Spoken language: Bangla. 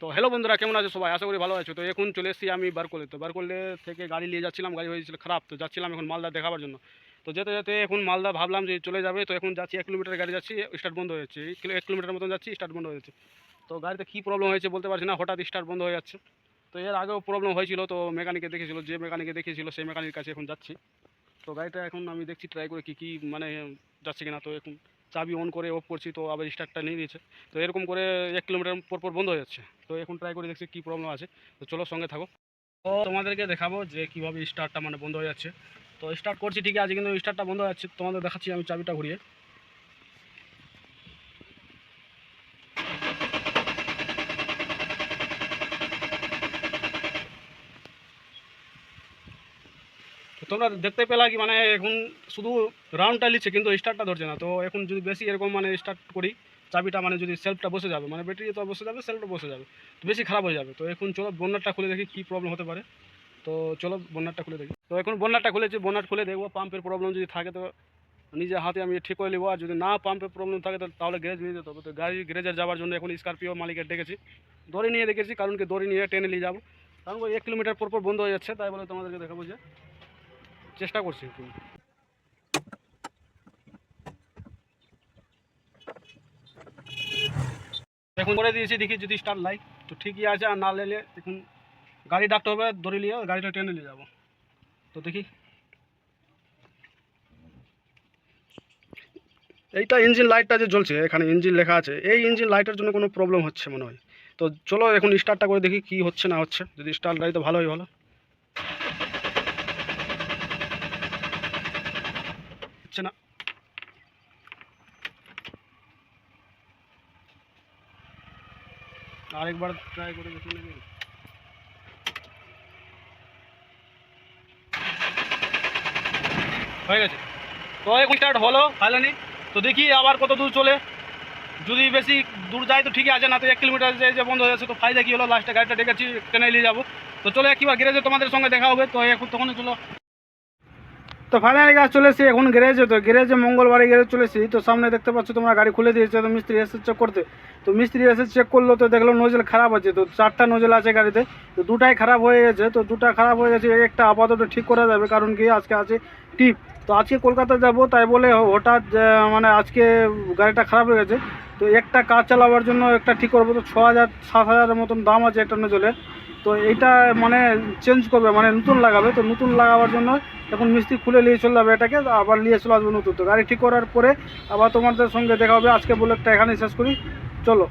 তো হ্যালো বন্ধুরা, কেমন আছো সবাই? আশা করি ভালো আছো। তো এখন চলে এসেছি আমি বারকলে। তো বারকলে থেকে গাড়ি নিয়ে যাচ্ছিলাম, গাড়ি হয়েছিল খারাপ। তো যাচ্ছিলাম এখন মালদা দেখাবার জন্য। তো যেতে যেতে এখন মালদা ভাবলাম যে চলে যাবে। তো এখন যাচ্ছি, এক কিলোমিটার গাড়ি যাচ্ছি স্টার্ট বন্ধ হয়ে যাচ্ছে এক কিলো- এক কিলোমিটার মতন যাচ্ছি স্টার্ট বন্ধ হয়ে যাচ্ছে তো গাড়িতে কী প্রবলেম হয়েছে বলতে পারছি না, হঠাৎ স্টার্ট বন্ধ হয়ে যাচ্ছে। তো এর আগেও প্রবলেম হয়েছিল, তো মেকানিকে দেখেছিল, যে মেকানিকে দেখিয়েছিল সেই মেকানিকের কাছে এখন যাচ্ছি। তো গাড়িটা এখন আমি দেখছি ট্রাই করে কী কী মানে যাচ্ছে কিনা তো এখন চাবি অন করে অফ করছি, তো আবার স্টার্টটা নিয়ে দিয়েছে তো এরকম করে এক কিলোমিটার পর পর বন্ধ হয়ে যাচ্ছে। তো এখন ট্রাই করে দেখছি কী প্রবলেম আছে। তো চলো সঙ্গে থাকো। তো তোমাদেরকে দেখাবো যে কীভাবে স্টার্টটা মানে বন্ধ হয়ে যাচ্ছে। তো স্টার্ট করছি ঠিকই আছে কিন্তু স্টার্টটা বন্ধ হয়ে যাচ্ছে। তোমাদের দেখাচ্ছি আমি চাবিটা ঘুরিয়ে। তো তোমরা দেখতে পেলা কি মানে এখন শুধু রাউন্ডটা নিচ্ছে, কিন্তু স্টার্টটা ধরছে না। তো এখন যদি বেশি এরকম মানে স্টার্ট করি, চাবিটা মানে যদি সেলফটা বসে যাবে মানে ব্যাটারি তো বসে যাবে সেলফটা বসে যাবে, তো বেশি খারাপ হয়ে যাবে। তো এখন চলো বন্যারটা খুলে দেখি কী প্রবলেম হতে পারে। তো চলো বন্যারটা খুলে দেখি। তো এখন বন্যারটা খুলেছি, বন্যার খুলে দেখব পাম্পের প্রবলেম যদি থাকে তো নিজে হাতে আমি ঠিক করে নেব, আর যদি না পাম্পের প্রবলেম থাকে তাহলে গ্যারেজ নিয়ে যেতে হবে। তো গাড়ি গ্যারেজের যাওয়ার জন্য এখন স্করপিও মালিকের ডেকেছি। দড়ি নিয়ে দেখেছি, কারণ কি দড়ি নিয়ে টেনে নিয়ে যাব। কারণ এক কিলোমিটার পর পর বন্ধ হয়ে যাচ্ছে, তাই বলে তোমাদেরকে দেখাবো যে। চেষ্টা করছি একটু। এখন করে দিয়েছি, দেখি যদি স্টার্ট লাই। তো ঠিকই আছে, আর না লেলে এখন গাড়ি ডাকতে হবে দড়ি নিয়ে, গাড়িটা টেনে নিয়ে যাব। তো দেখি। এইটা ইঞ্জিন লাইটটা যে জ্বলছে, এখানে ইঞ্জিন লেখা আছে, এই ইঞ্জিন লাইটের জন্য কোনো প্রবলেম হচ্ছে মনে হয়। তো চলো এখন স্টার্টটা করে দেখি কি হচ্ছে, না হচ্ছে। যদি স্টার্ট লাই, তো ভালোই ভালো হচ্ছে না। আরেকবার ট্রাই করে দেখি নাকি। হয়ে গেছে। তো এখন স্টার্ট হলো, ফাইনালি। তো দেখি আবার কত দূর চলে। যদি বেশি দূর যায় তো ঠিকই আছে, না তো এক কিলোমিটার যে বন্ধ হয়ে যাচ্ছে তো ফায়দা কি হলো? লাস্টে গাড়িটা ডেকেছি টেনে নিয়ে যাব। তো চলে একবার গ্যারেজে তোমাদের সঙ্গে দেখা হবে। তো এখন তখন চলো। তো ফাইনালি গাছ চলে এসেছি এখন গ্যারেজে তো গ্যারেজে মঙ্গলবারে গ্যারেজ চলেছি। তো সামনে দেখতে পাচ্ছ তোমরা গাড়ি খুলে দিয়েছে। তো মিস্ত্রি এসে চেক করতে। তো মিস্ত্রি এসে চেক করল, তো দেখল নোজেল খারাপ আছে। তো চারটা নোজেল আছে গাড়িতে। তো দুটাই খারাপ হয়ে গেছে। তো দুটা খারাপ হয়ে গেছে। একটা আপাতত ঠিক করা যাবে, কারণ কি আজকে আছে টিপ। তো আজকে কলকাতা যাব, তাই বলে হঠাৎ মানে আজকে গাড়িটা খারাপ হয়ে গেছে। তো একটা কাজ চালাবার জন্য একটা ঠিক করব। তো ছ হাজার, সাত হাজারের মতন দাম আছে একটা নোজেলের তো এটা মানে চেঞ্জ করবে মানে নতুন লাগাবে। তো নতুন লাগাবার জন্য এখন মিস্ত্রি খুলে নিয়ে চলে যাবে এটাকে, আবার নিয়ে চলে আসবে নতুন। তো গাড়ি ঠিক করার পরে আবার তোমাদের সঙ্গে দেখা হবে। আজকে বলে একটা এখানেই শেষ করি। চলো।